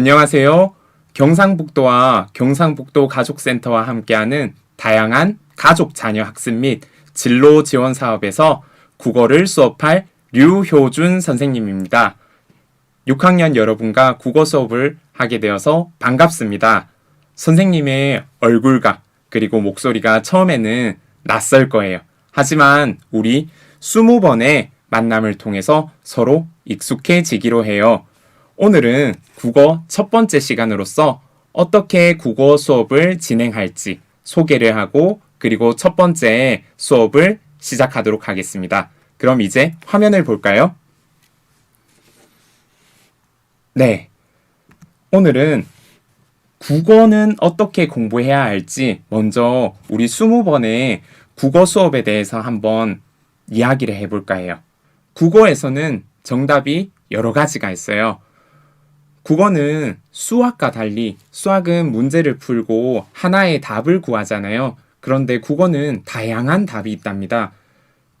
안녕하세요. 경상북도와 경상북도 가족센터와 함께하는 다양한 가족 자녀 학습 및 진로 지원 사업에서 국어를 수업할 류효준 선생님입니다. 6학년 여러분과 국어 수업을 하게 되어서 반갑습니다. 선생님의 얼굴과 그리고 목소리가 처음에는 낯설 거예요. 하지만 우리 20번의 만남을 통해서 서로 익숙해지기로 해요. 오늘은 국어 첫 번째 시간으로서 어떻게 국어 수업을 진행할지 소개를 하고 그리고 첫 번째 수업을 시작하도록 하겠습니다. 그럼 이제 화면을 볼까요? 네. 오늘은 국어는 어떻게 공부해야 할지 먼저 우리 20번의 국어 수업에 대해서 한번 이야기를 해볼까 해요. 국어에서는 정답이 여러 가지가 있어요. 국어는 수학과 달리 수학은 문제를 풀고 하나의 답을 구하잖아요. 그런데 국어는 다양한 답이 있답니다.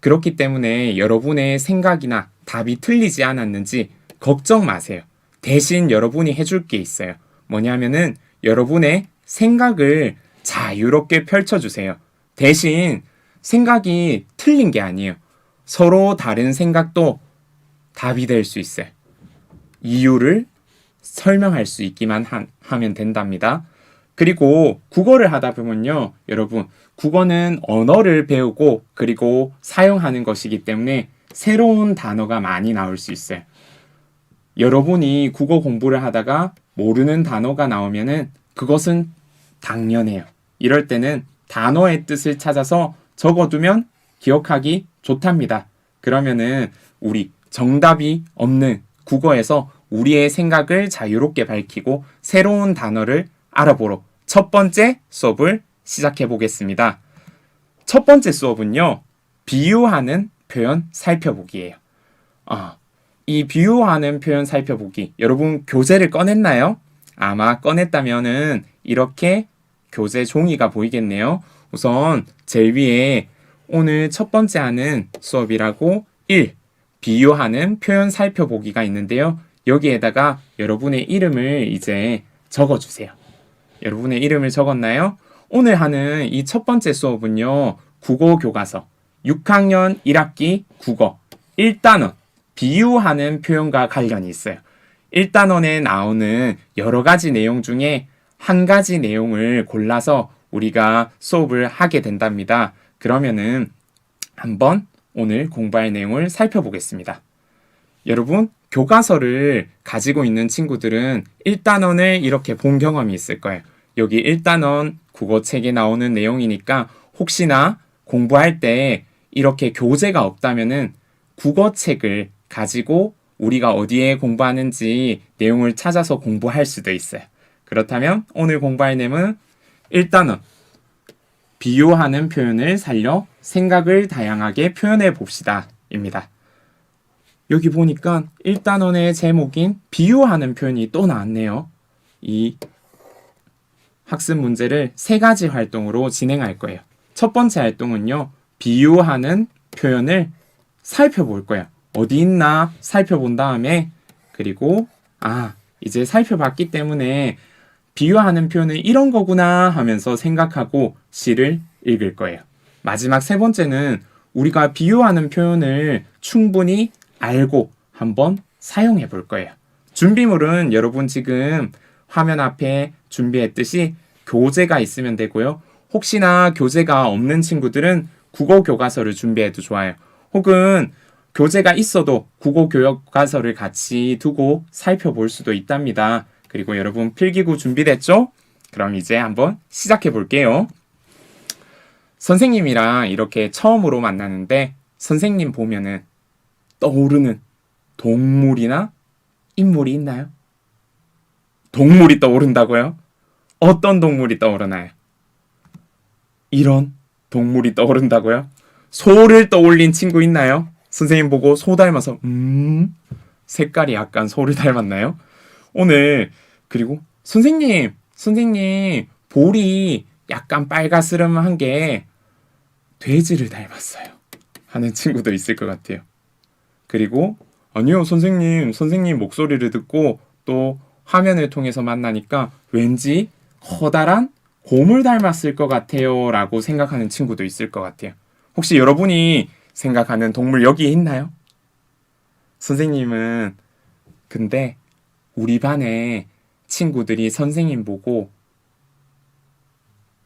그렇기 때문에 여러분의 생각이나 답이 틀리지 않았는지 걱정 마세요. 대신 여러분이 해줄 게 있어요. 뭐냐면은 여러분의 생각을 자유롭게 펼쳐주세요. 대신 생각이 틀린 게 아니에요. 서로 다른 생각도 답이 될 수 있어요. 이유를 설명할 수 있기만 한- 하면 된답니다. 그리고 국어를 하다 보면요, 여러분, 국어는 언어를 배우고 그리고 사용하는 것이기 때문에 새로운 단어가 많이 나올 수 있어요. 여러분이 국어 공부를 하다가 모르는 단어가 나오면은 그것은 당연해요. 이럴 때는 단어의 뜻을 찾아서 적어두면 기억하기 좋답니다. 그러면은 우리 정답이 없는 국어에서 우리의 생각을 자유롭게 밝히고 새로운 단어를 알아보러 첫 번째 수업을 시작해 보겠습니다. 첫 번째 수업은요, 비유하는 표현 살펴보기예요. 아, 이 비유하는 표현 살펴보기. 여러분 교재를 꺼냈나요? 아마 꺼냈다면은 이렇게 교재 종이가 보이겠네요. 우선 제일 위에 오늘 첫 번째 하는 수업이라고 1. 비유하는 표현 살펴보기가 있는데요. 여기에다가 여러분의 이름을 이제 적어주세요. 여러분의 이름을 적었나요? 오늘 하는 이 첫 번째 수업은요. 국어 교과서 6학년 1학기 국어 1단원 비유하는 표현과 관련이 있어요. 1단원에 나오는 여러 가지 내용 중에 한 가지 내용을 골라서 우리가 수업을 하게 된답니다. 그러면은 한번 오늘 공부할 내용을 살펴보겠습니다. 여러분, 교과서를 가지고 있는 친구들은 1단원을 이렇게 본 경험이 있을 거예요. 여기 1단원 국어책에 나오는 내용이니까 혹시나 공부할 때 이렇게 교재가 없다면은 국어책을 가지고 우리가 어디에 공부하는지 내용을 찾아서 공부할 수도 있어요. 그렇다면 오늘 공부할 내용은 1단원 비유하는 표현을 살려 생각을 다양하게 표현해 봅시다. 입니다. 여기 보니까 1단원의 제목인 비유하는 표현이 또 나왔네요. 이 학습 문제를 세 가지 활동으로 진행할 거예요. 첫 번째 활동은요, 비유하는 표현을 살펴볼 거예요. 어디 있나 살펴본 다음에, 그리고, 아, 이제 살펴봤기 때문에 비유하는 표현은 이런 거구나 하면서 생각하고 시를 읽을 거예요. 마지막 세 번째는 우리가 비유하는 표현을 충분히 알고 한번 사용해 볼 거예요. 준비물은 여러분 지금 화면 앞에 준비했듯이 교재가 있으면 되고요. 혹시나 교재가 없는 친구들은 국어 교과서를 준비해도 좋아요. 혹은 교재가 있어도 국어 교과서를 같이 두고 살펴볼 수도 있답니다. 그리고 여러분 필기구 준비됐죠? 그럼 이제 한번 시작해 볼게요. 선생님이랑 이렇게 처음으로 만나는데 선생님 보면은 떠오르는 동물이나 인물이 있나요? 동물이 떠오른다고요? 어떤 동물이 떠오르나요? 이런 동물이 떠오른다고요? 소를 떠올린 친구 있나요? 선생님 보고 소 닮아서 음 색깔이 약간 소를 닮았나요? 오늘 그리고 선생님 선생님 볼이 약간 빨가스름한 게 돼지를 닮았어요 하는 친구도 있을 것 같아요. 그리고 아니요 선생님 선생님 목소리를 듣고 또 화면을 통해서 만나니까 왠지 커다란 곰을 닮았을 것 같아요 라고 생각하는 친구도 있을 것 같아요. 혹시 여러분이 생각하는 동물 여기에 있나요? 선생님은 근데 우리 반에 친구들이 선생님 보고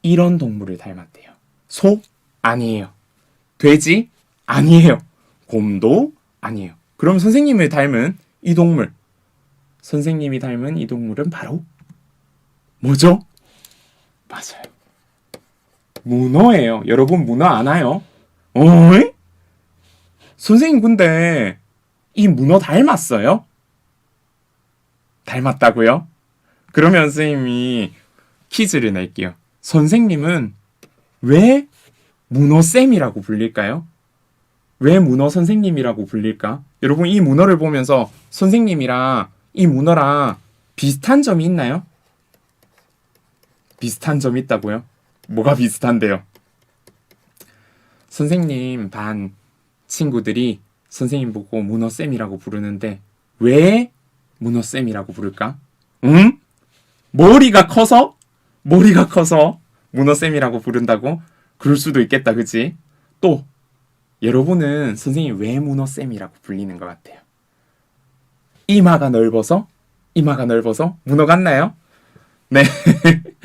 이런 동물을 닮았대요. 소? 아니에요. 돼지? 아니에요. 곰도? 아니에요. 그럼 선생님을 닮은 이 동물. 선생님이 닮은 이 동물은 바로 뭐죠? 맞아요. 문어예요. 여러분 문어 아나요? 어이? 선생님 근데 이 문어 닮았어요? 닮았다고요? 그러면 선생님이 퀴즈를 낼게요. 선생님은 왜 문어쌤이라고 불릴까요? 왜 문어 선생님이라고 불릴까? 여러분 이 문어를 보면서 선생님이랑 이 문어랑 비슷한 점이 있나요? 비슷한 점이 있다고요? 뭐가 비슷한데요? 선생님 반 친구들이 선생님 보고 문어쌤이라고 부르는데 왜 문어쌤이라고 부를까? 응? 머리가 커서? 머리가 커서 문어쌤이라고 부른다고? 그럴 수도 있겠다, 그치? 또, 여러분은 선생님 왜 문어쌤이라고 불리는 것 같아요? 이마가 넓어서? 이마가 넓어서? 문어 같나요? 네.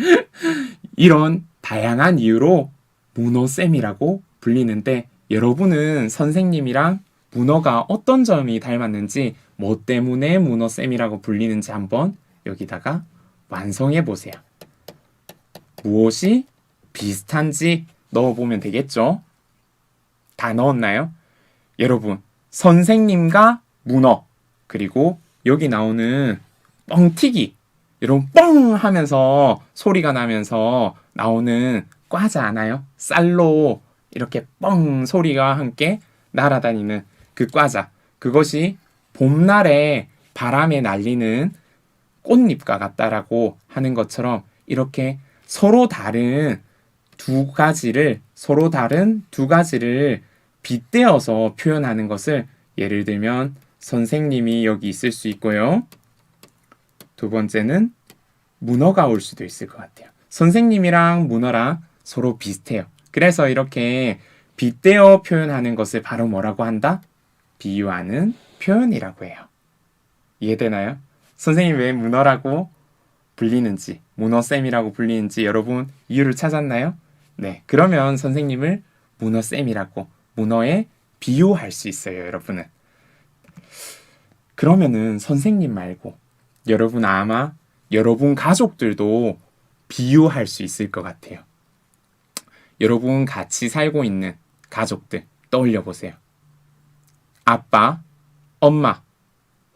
이런 다양한 이유로 문어쌤이라고 불리는데 여러분은 선생님이랑 문어가 어떤 점이 닮았는지 뭐 때문에 문어쌤이라고 불리는지 한번 여기다가 완성해 보세요. 무엇이 비슷한지 넣어보면 되겠죠? 다 넣었나요? 여러분, 선생님과 문어, 그리고 여기 나오는 뻥튀기, 여러분 뻥 하면서 소리가 나면서 나오는 과자 아나요? 쌀로 이렇게 뻥 소리가 함께 날아다니는 그 과자. 그것이 봄날에 바람에 날리는 꽃잎과 같다라고 하는 것처럼 이렇게 서로 다른 두 가지를 서로 다른 두 가지를 빗대어서 표현하는 것을 예를 들면 선생님이 여기 있을 수 있고요. 두 번째는 문어가 올 수도 있을 것 같아요. 선생님이랑 문어랑 서로 비슷해요. 그래서 이렇게 빗대어 표현하는 것을 바로 뭐라고 한다? 비유하는 표현이라고 해요. 이해되나요? 선생님 왜 문어라고 불리는지, 문어쌤이라고 불리는지 여러분 이유를 찾았나요? 네. 그러면 선생님을 문어쌤이라고, 문어에 비유할 수 있어요, 여러분은. 그러면은 선생님 말고 여러분 아마 여러분 가족들도 비유할 수 있을 것 같아요. 여러분 같이 살고 있는 가족들 떠올려 보세요. 아빠, 엄마,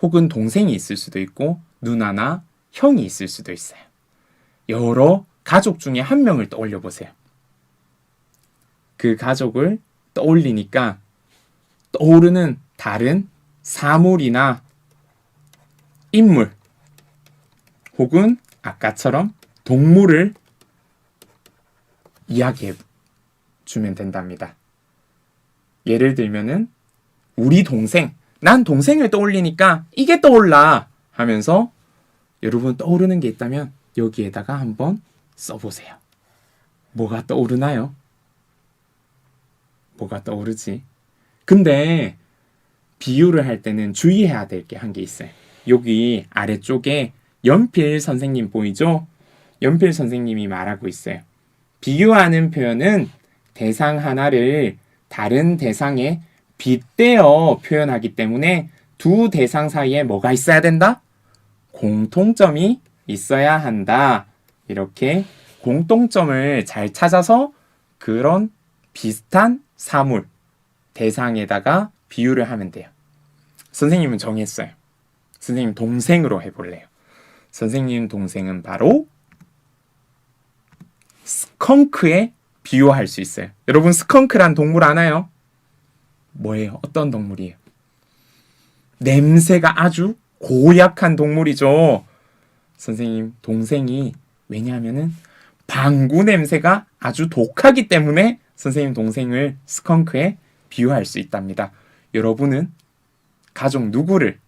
혹은 동생이 있을 수도 있고 누나나 형이 있을 수도 있어요. 여러 가족 중에 한 명을 떠올려 보세요. 그 가족을 떠올리니까 떠오르는 다른 사물이나 인물 혹은 아까처럼 동물을 이야기해 주면 된답니다. 예를 들면은 우리 동생, 난 동생을 떠올리니까 이게 떠올라 하면서 여러분 떠오르는 게 있다면 여기에다가 한번 써보세요. 뭐가 떠오르나요? 뭐가 떠오르지? 근데 비유를 할 때는 주의해야 될 게 한 게 있어요. 여기 아래쪽에 연필 선생님 보이죠? 연필 선생님이 말하고 있어요. 비유하는 표현은 대상 하나를 다른 대상에 빗대어 표현하기 때문에 두 대상 사이에 뭐가 있어야 된다? 공통점이 있어야 한다. 이렇게 공통점을 잘 찾아서 그런 비슷한 사물, 대상에다가 비유를 하면 돼요. 선생님은 정했어요. 선생님 동생으로 해볼래요. 선생님 동생은 바로 스컹크에 비유할 수 있어요. 여러분 스컹크란 동물 아나요? 뭐예요? 어떤 동물이에요? 냄새가 아주 고약한 동물이죠. 선생님 동생이 왜냐하면은 방구 냄새가 아주 독하기 때문에 선생님 동생을 스컹크에 비유할 수 있답니다. 여러분은 가족 누구를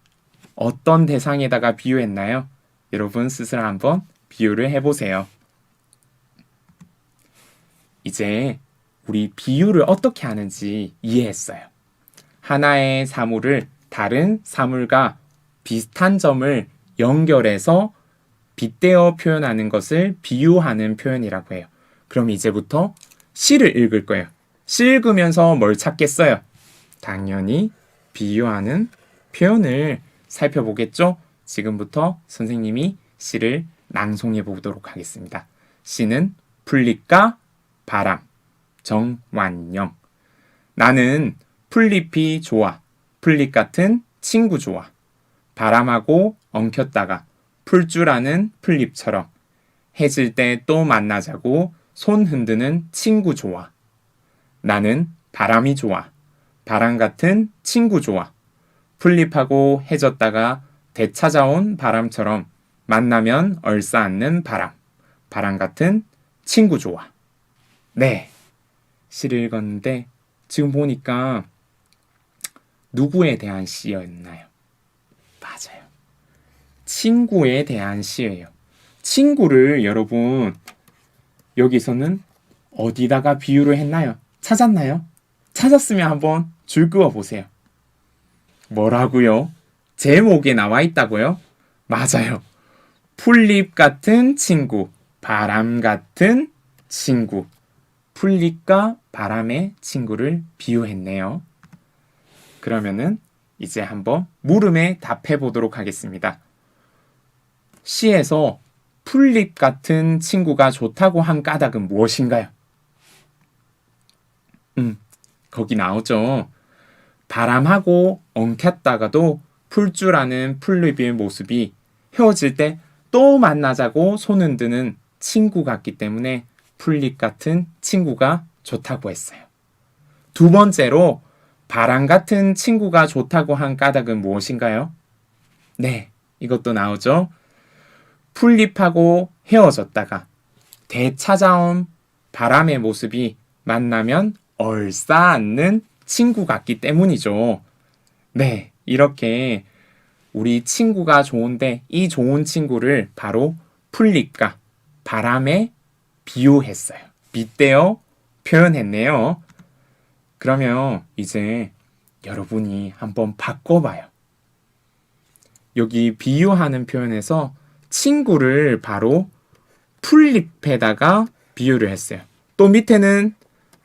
어떤 대상에다가 비유했나요? 여러분 스스로 한번 비유를 해보세요. 이제 우리 비유를 어떻게 하는지 이해했어요. 하나의 사물을 다른 사물과 비슷한 점을 연결해서 빗대어 표현하는 것을 비유하는 표현이라고 해요. 그럼 이제부터 시를 읽을 거예요. 시 읽으면서 뭘 찾겠어요? 당연히 비유하는 표현을 살펴보겠죠? 지금부터 선생님이 시를 낭송해 보도록 하겠습니다. 시는 풀잎과 바람, 정완영. 나는 풀잎이 좋아. 풀잎 같은 친구 좋아. 바람하고 엉켰다가 풀줄 풀잎처럼 해질 때 또 만나자고 손 흔드는 친구 좋아. 나는 바람이 좋아. 바람 같은 친구 좋아. 풀잎하고 해졌다가 되찾아온 바람처럼 만나면 얼싸앉는 바람. 바람 같은 친구 좋아. 네. 시를 읽었는데 지금 보니까 누구에 대한 시였나요? 맞아요. 친구에 대한 시예요. 친구를 여러분 여기서는 어디다가 비유를 했나요? 찾았나요? 찾았으면 한번 줄 그어 보세요. 뭐라고요? 제목에 나와 있다고요? 맞아요. 풀잎 같은 친구, 바람 같은 친구. 풀잎과 바람의 친구를 비유했네요. 그러면은 이제 한번 물음에 답해 보도록 하겠습니다. 시에서 풀잎 같은 친구가 좋다고 한 까닭은 무엇인가요? 음, 거기 나오죠. 바람하고 엉켰다가도 풀줄 아는 풀잎의 모습이 헤어질 때 또 만나자고 손 흔드는 친구 같기 때문에 풀잎 같은 친구가 좋다고 했어요. 두 번째로 바람 같은 친구가 좋다고 한 까닭은 무엇인가요? 네, 이것도 나오죠. 풀잎하고 헤어졌다가 되찾아온 바람의 모습이 만나면 얼싸앉는 친구 같기 때문이죠. 네, 이렇게 우리 친구가 좋은데 이 좋은 친구를 바로 풀잎과 바람에 비유했어요. 빗대어 표현했네요. 그러면 이제 여러분이 한번 바꿔봐요. 여기 비유하는 표현에서 친구를 바로 풀잎에다가 비유를 했어요. 또 밑에는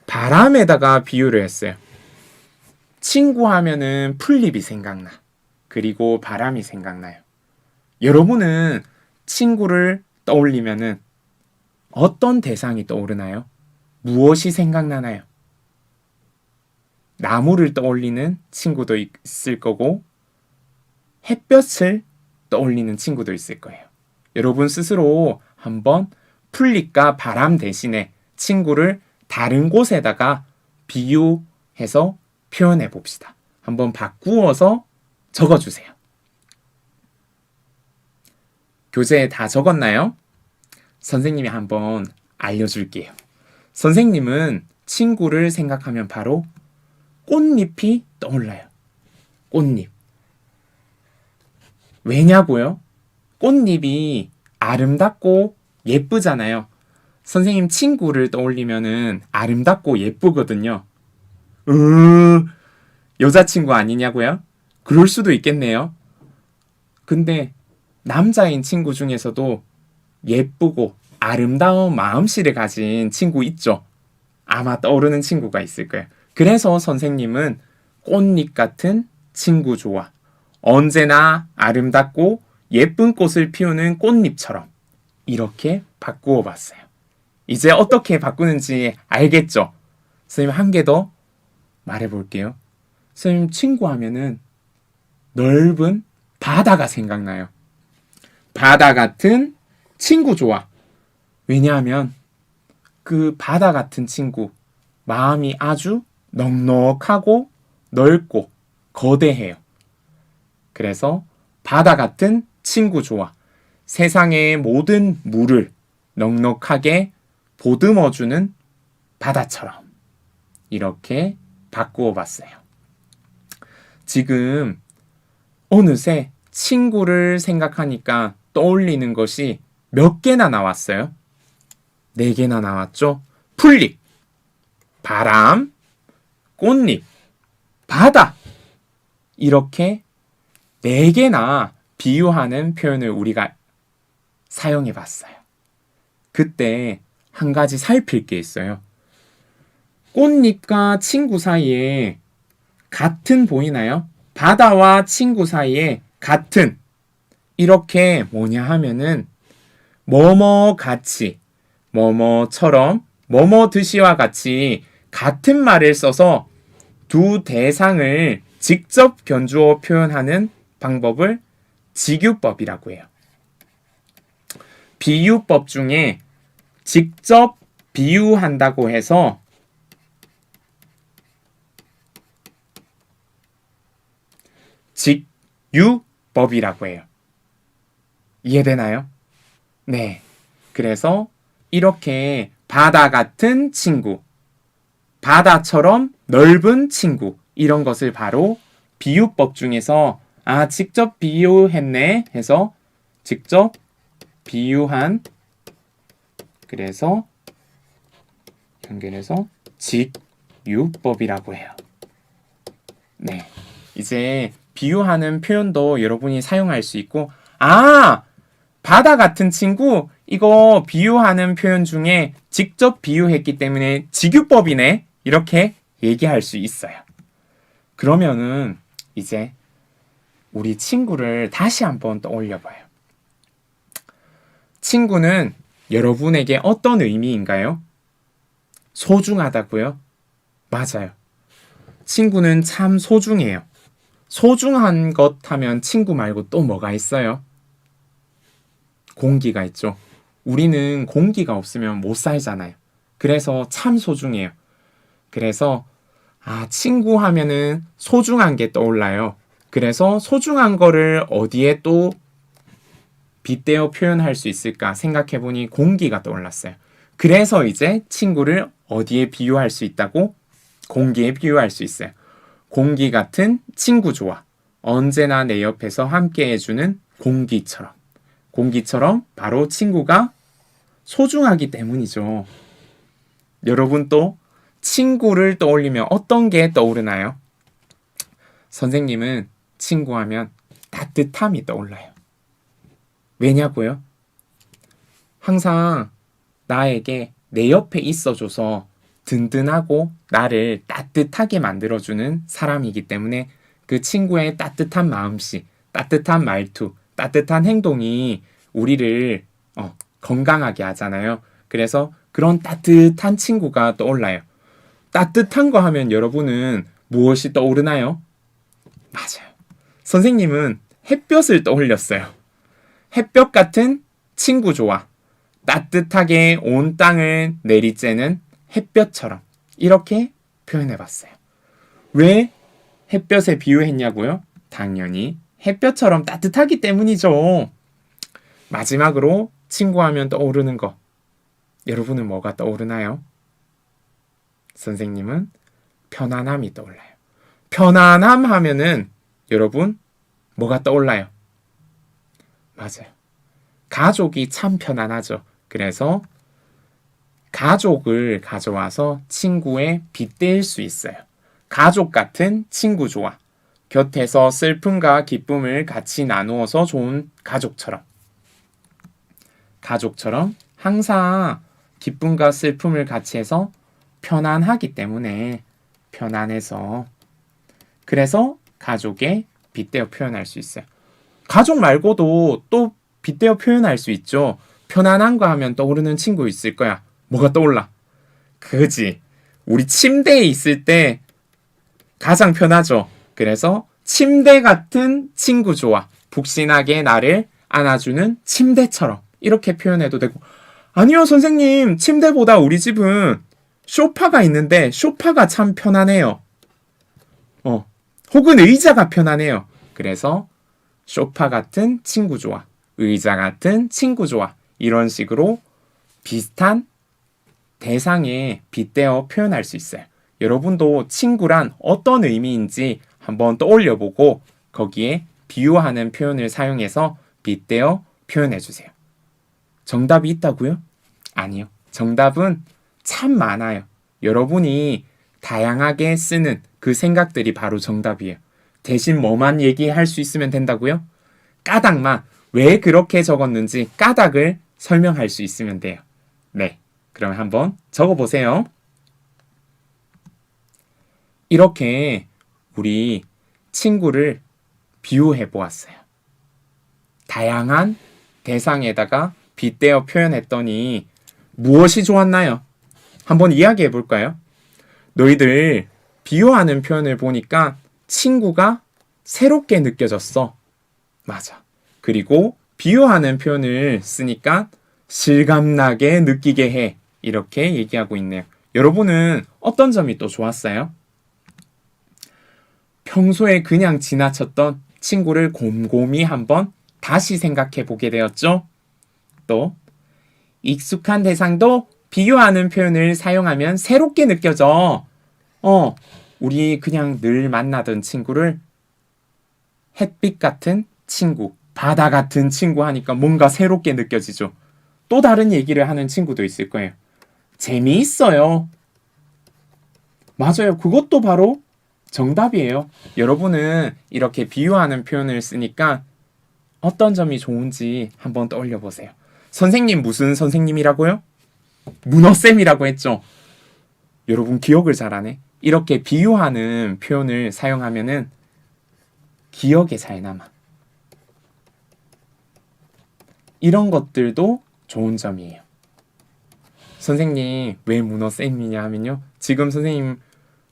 바람에다가 비유를 했어요. 친구 하면은 풀잎이 생각나. 그리고 바람이 생각나요. 여러분은 친구를 떠올리면은 어떤 대상이 떠오르나요? 무엇이 생각나나요? 나무를 떠올리는 친구도 있을 거고, 햇볕을 떠올리는 친구도 있을 거예요. 여러분 스스로 한번 풀잎과 바람 대신에 친구를 다른 곳에다가 비유해서 표현해 봅시다. 한번 바꾸어서 적어 주세요. 교재에 다 적었나요? 선생님이 한번 알려줄게요. 선생님은 친구를 생각하면 바로 꽃잎이 떠올라요. 꽃잎. 왜냐고요? 꽃잎이 아름답고 예쁘잖아요. 선생님 친구를 떠올리면은 아름답고 예쁘거든요. 으, 여자친구 아니냐고요? 그럴 수도 있겠네요. 근데 남자인 친구 중에서도 예쁘고 아름다운 마음씨를 가진 친구 있죠. 아마 떠오르는 친구가 있을 거예요. 그래서 선생님은 꽃잎 같은 친구 좋아. 언제나 아름답고 예쁜 꽃을 피우는 꽃잎처럼 이렇게 바꾸어 봤어요. 이제 어떻게 바꾸는지 알겠죠? 선생님 한 개 더 말해 볼게요. 선생님 친구 하면은 넓은 바다가 생각나요. 바다 같은 친구 좋아. 왜냐하면 그 바다 같은 친구 마음이 아주 넉넉하고 넓고 거대해요. 그래서 바다 같은 친구 좋아. 세상의 모든 물을 넉넉하게 보듬어주는 바다처럼 이렇게 바꾸어 봤어요. 지금 어느새 친구를 생각하니까 떠올리는 것이 몇 개나 나왔어요? 네 개나 나왔죠? 풀잎, 바람, 꽃잎, 바다. 이렇게 네 개나 비유하는 표현을 우리가 사용해 봤어요. 그때 한 가지 살필 게 있어요. 꽃잎과 친구 사이에 같은 보이나요? 바다와 친구 사이에 같은 이렇게 뭐냐 하면은 뭐뭐 같이 뭐뭐처럼 뭐뭐 듯이와 같이 같은 말을 써서 두 대상을 직접 견주어 표현하는 방법을 직유법이라고 해요. 비유법 중에 직접 비유한다고 해서 직유법이라고 해요. 이해되나요? 네. 그래서 이렇게 바다 같은 친구, 바다처럼 넓은 친구, 이런 것을 바로 비유법 중에서 아, 직접 비유했네 해서 직접 비유한 그래서 연결해서 직유법이라고 해요. 네. 이제 비유하는 표현도 여러분이 사용할 수 있고 아, 바다 같은 친구 이거 비유하는 표현 중에 직접 비유했기 때문에 직유법이네. 이렇게 얘기할 수 있어요. 그러면은 이제 우리 친구를 다시 한번 떠올려 봐요. 친구는 여러분에게 어떤 의미인가요? 소중하다고요? 맞아요. 친구는 참 소중해요. 소중한 것 하면 친구 말고 또 뭐가 있어요? 공기가 있죠. 우리는 공기가 없으면 못 살잖아요. 그래서 참 소중해요. 그래서 아, 친구 하면은 소중한 게 떠올라요. 그래서 소중한 거를 어디에 또 빗대어 표현할 수 있을까 생각해 보니 공기가 떠올랐어요. 그래서 이제 친구를 어디에 비유할 수 있다고? 공기에 비유할 수 있어요. 공기 같은 친구 좋아. 언제나 내 옆에서 함께 해주는 공기처럼. 공기처럼 바로 친구가 소중하기 때문이죠. 여러분 또 친구를 떠올리면 어떤 게 떠오르나요? 선생님은 친구하면 따뜻함이 떠올라요. 왜냐고요? 항상 나에게 내 옆에 있어줘서 든든하고 나를 따뜻하게 만들어주는 사람이기 때문에 그 친구의 따뜻한 마음씨, 따뜻한 말투, 따뜻한 행동이 우리를 어, 건강하게 하잖아요. 그래서 그런 따뜻한 친구가 떠올라요. 따뜻한 거 하면 여러분은 무엇이 떠오르나요? 맞아요. 선생님은 햇볕을 떠올렸어요. 햇볕 같은 친구 좋아. 따뜻하게 온 땅을 내리쬐는 햇볕처럼 이렇게 표현해 봤어요. 왜 햇볕에 비유했냐고요? 당연히 햇볕처럼 따뜻하기 때문이죠. 마지막으로 친구 하면 떠오르는 거. 여러분은 뭐가 떠오르나요? 선생님은 편안함이 떠올라요. 편안함 하면은 여러분 뭐가 떠올라요? 맞아요. 가족이 참 편안하죠. 그래서 가족을 가져와서 친구에 빗대일 수 있어요. 가족 같은 친구 좋아. 곁에서 슬픔과 기쁨을 같이 나누어서 좋은 가족처럼. 가족처럼 항상 기쁨과 슬픔을 같이 해서 편안하기 때문에 편안해서 그래서 가족에 빗대어 표현할 수 있어요. 가족 말고도 또 빗대어 표현할 수 있죠. 편안한 거 하면 떠오르는 친구 있을 거야. 뭐가 떠올라? 그지. 우리 침대에 있을 때 가장 편하죠. 그래서 침대 같은 친구 좋아. 북신하게 나를 안아주는 침대처럼 이렇게 표현해도 되고 아니요 선생님 침대보다 우리 집은 쇼파가 있는데 쇼파가 참 편하네요. 어 혹은 의자가 편하네요. 그래서 쇼파 같은 친구 좋아. 의자 같은 친구 좋아. 이런 식으로 비슷한 대상에 빗대어 표현할 수 있어요. 여러분도 친구란 어떤 의미인지 한번 떠올려 보고 거기에 비유하는 표현을 사용해서 빗대어 표현해 주세요. 정답이 있다고요? 아니요. 정답은 참 많아요. 여러분이 다양하게 쓰는 그 생각들이 바로 정답이에요. 대신 뭐만 얘기할 수 있으면 된다고요? 까닭만 왜 그렇게 적었는지 까닭을 설명할 수 있으면 돼요. 네. 그럼 한번 적어 보세요. 이렇게 우리 친구를 비유해 보았어요. 다양한 대상에다가 빗대어 표현했더니 무엇이 좋았나요? 한번 이야기해 볼까요? 너희들 비유하는 표현을 보니까 친구가 새롭게 느껴졌어. 맞아. 그리고 비유하는 표현을 쓰니까 실감나게 느끼게 해. 이렇게 얘기하고 있네요. 여러분은 어떤 점이 또 좋았어요? 평소에 그냥 지나쳤던 친구를 곰곰이 한번 다시 생각해 보게 되었죠. 또 익숙한 대상도 비교하는 표현을 사용하면 새롭게 느껴져. 어, 우리 그냥 늘 만나던 친구를 햇빛 같은 친구, 바다 같은 친구 하니까 뭔가 새롭게 느껴지죠. 또 다른 얘기를 하는 친구도 있을 거예요. 재미있어요. 맞아요. 그것도 바로 정답이에요. 여러분은 이렇게 비유하는 표현을 쓰니까 어떤 점이 좋은지 한번 떠올려 보세요. 선생님 무슨 선생님이라고요? 문어쌤이라고 했죠. 여러분 기억을 잘하네. 이렇게 비유하는 표현을 사용하면은 기억에 잘 남아. 이런 것들도 좋은 점이에요. 선생님 왜 문어쌤이냐 하면요. 지금 선생님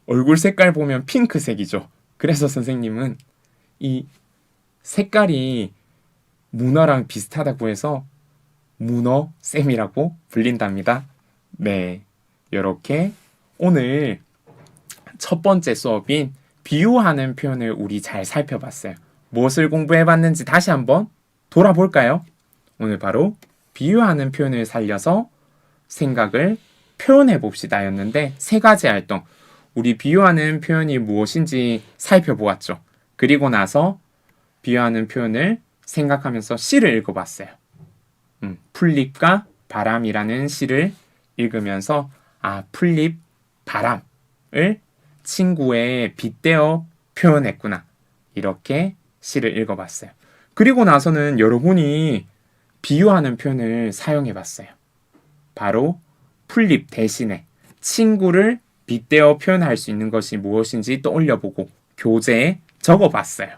얼굴 색깔 보면 핑크색이죠. 그래서 선생님은 이 색깔이 문어랑 비슷하다고 해서 문어쌤이라고 불린답니다. 네. 이렇게 오늘 첫 번째 수업인 비유하는 표현을 우리 잘 살펴봤어요. 무엇을 공부해 봤는지 다시 한번 돌아볼까요? 오늘 바로 비유하는 표현을 살려서 생각을 표현해 봅시다 였는데 세 가지 활동. 우리 비유하는 표현이 무엇인지 살펴보았죠. 그리고 나서 비유하는 표현을 생각하면서 시를 읽어봤어요. 음, 풀잎과 바람이라는 시를 읽으면서 아 풀잎 바람을 친구에 빗대어 표현했구나 이렇게 시를 읽어봤어요. 그리고 나서는 여러분이 비유하는 표현을 사용해봤어요. 바로 풀잎 대신에 친구를 빗대어 표현할 수 있는 것이 무엇인지 떠올려보고 교재에 적어봤어요.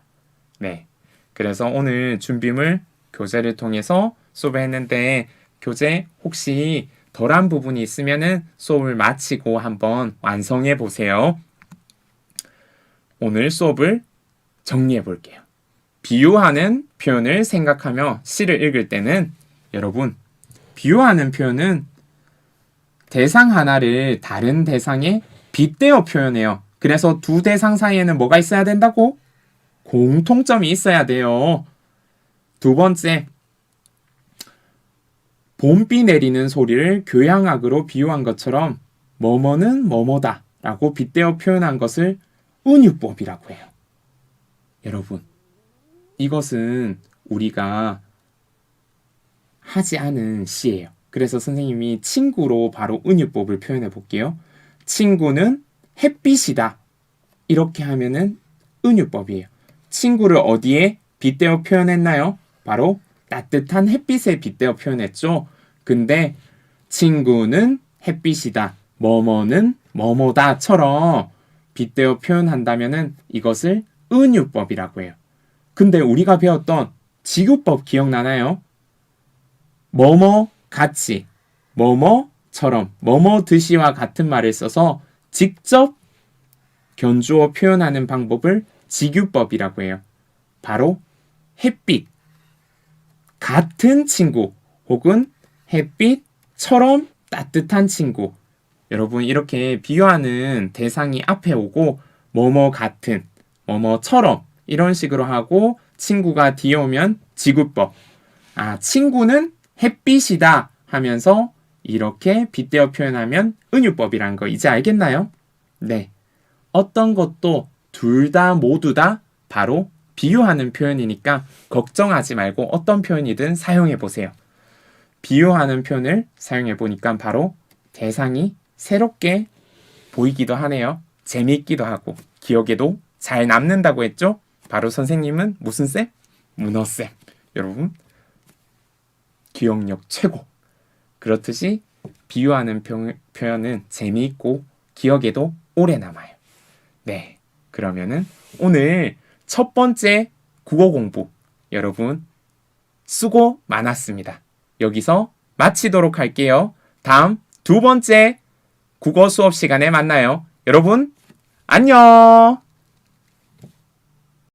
네. 그래서 오늘 준비물 교재를 통해서 수업을 했는데 교재 혹시 덜한 부분이 있으면은 수업을 마치고 한번 완성해 보세요. 오늘 수업을 정리해 볼게요. 비유하는 표현을 생각하며 시를 읽을 때는 여러분 비유하는 표현은 대상 하나를 다른 대상에 빗대어 표현해요. 그래서 두 대상 사이에는 뭐가 있어야 된다고? 공통점이 있어야 돼요. 두 번째, 봄비 내리는 소리를 교향악으로 비유한 것처럼 뭐뭐는 뭐뭐다 라고 빗대어 표현한 것을 은유법이라고 해요. 여러분, 이것은 우리가 하지 않은 시예요. 그래서 선생님이 친구로 바로 은유법을 표현해 볼게요. 친구는 햇빛이다. 이렇게 하면은 은유법이에요. 친구를 어디에 빗대어 표현했나요? 바로 따뜻한 햇빛에 빗대어 표현했죠. 근데 친구는 햇빛이다. 뭐뭐는 뭐뭐다처럼 빗대어 표현한다면은 이것을 은유법이라고 해요. 근데 우리가 배웠던 지구법 기억나나요? 뭐뭐 같이, 뭐뭐처럼, 뭐뭐 듯이와 같은 말을 써서 직접 견주어 표현하는 방법을 지규법이라고 해요. 바로 햇빛, 같은 친구 혹은 햇빛처럼 따뜻한 친구. 여러분 이렇게 비유하는 대상이 앞에 오고 뭐뭐 같은, 뭐뭐처럼 이런 식으로 하고 친구가 뒤에 오면 지구법. 아, 친구는 햇빛이다 하면서 이렇게 빗대어 표현하면 은유법이란 거 이제 알겠나요? 네. 어떤 것도 둘 다 모두 다 바로 비유하는 표현이니까 걱정하지 말고 어떤 표현이든 사용해 보세요. 비유하는 표현을 사용해 보니까 바로 대상이 새롭게 보이기도 하네요. 재미있기도 하고 기억에도 잘 남는다고 했죠? 바로 선생님은 무슨 쌤? 문어쌤. 여러분 기억력 최고. 그렇듯이 비유하는 표, 표현은 재미있고 기억에도 오래 남아요. 네. 그러면은 오늘 첫 번째 국어 공부 여러분 수고 많았습니다. 여기서 마치도록 할게요. 다음 두 번째 국어 수업 시간에 만나요. 여러분 안녕!